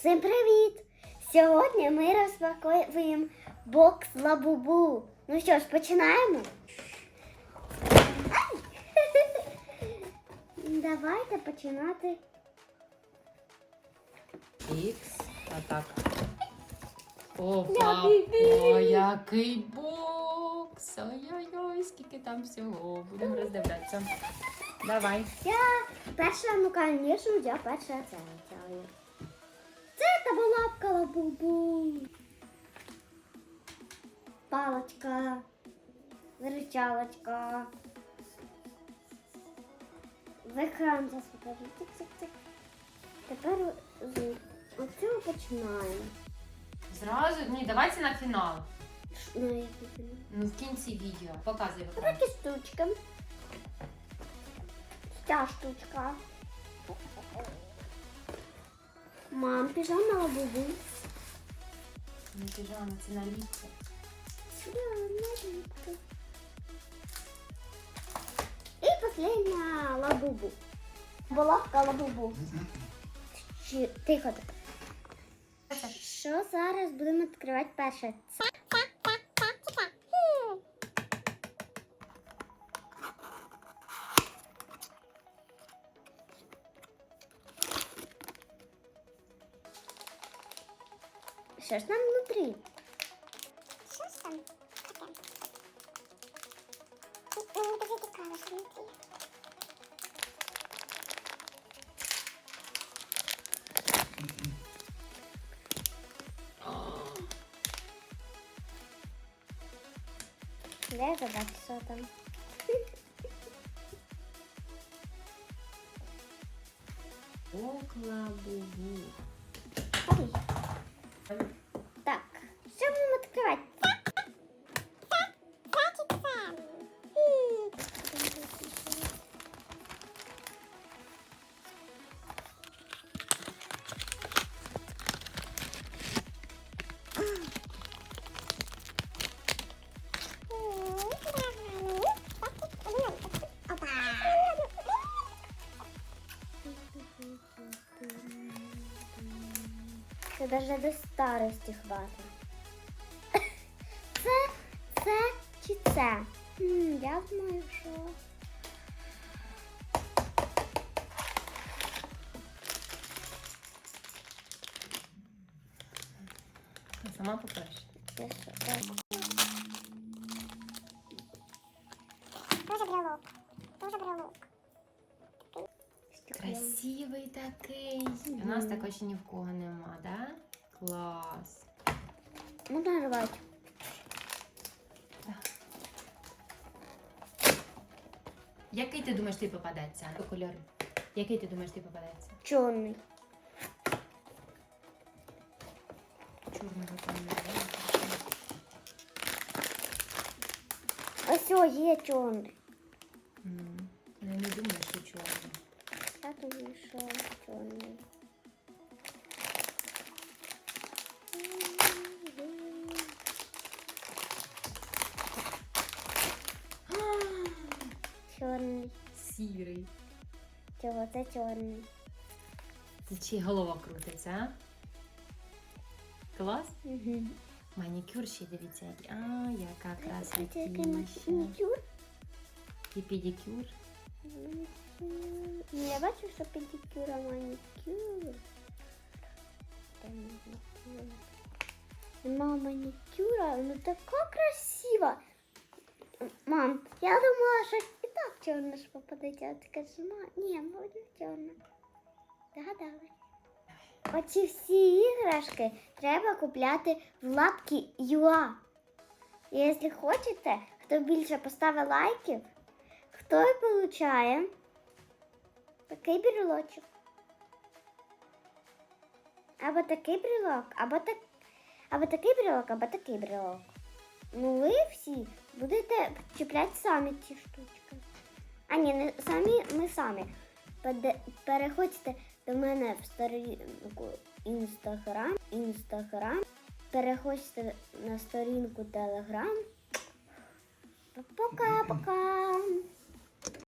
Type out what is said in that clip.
Всім привіт! Сьогодні ми розпаковуємо бокс Лабубу. Ну що ж, починаємо? Ай! Давайте починати. Ікс. Отак. Опа. О, який бокс. Ой-ой-ой, скільки там всього. Будемо роздивлятися. Давай. Я перша, ну, звісно, я перша це взяла. Це табалапка Лабубу. Палочка. Виручалочка. В екран зараз покажу. Цик-цик-цик. Тепер з оцього починаємо. Зразу. Ні, давайте на фінал. Ш- Ну, як це? Ну, в кінці відео. Показуй в екран. Такі штучки. Ця штучка. Мам, піжама лабубу. Не піжама, це наліпка. Сюда, налипка. И последняя лабубу. Булавка лабубу. Тихо. Що зараз будемо відкривати перше? Це Що ж там внутрі? Що ж там таке? Мені дуже цікаво, що внутрі. Де задати, що там? Оклабубу. Ой. Це навіть до старості хватить. Це, це чи це? Я думаю, що. Сама? Це. Тоже брелок. Тоже брелок. Красивий такий. У нас такого ще ні в кого нема, да? Клас. Можна рвати. Який ти думаєш, ти попадеться? Кольори. Який ти думаєш, ти попадеться? Чорний. Немає. Ось о, є чорний. М, Ну, я не думаю, що чорний. Думаю, що чорний. Чорний. Сірий. Чого це чорний? Це чи голова крутиться, а? Клас? Угу. Манікюр ще дивіться, який. А, яка красотіша. манікюр? І педикюр. Я бачу, що педикюр, а манікюр. Нема манікюра, ну така красива. Мам, я думала, що і так чорна ж попадеться, а ти кажеш, ма, ні, буде чорна. Догадалась. Оці всі іграшки треба купляти в лапки ЮА. Якщо хочете, хто більше поставить лайків, хто і получає такий брелочок. Або такий брелок, або, так, або такий брелок, або такий брелок. Ну ви всі будете чіпляти самі ці штучки. А ні, не самі, ми самі. Переходьте до мене в сторінку Інстаграм. Інстаграм. Переходьте на сторінку Телеграм. Пока-пока.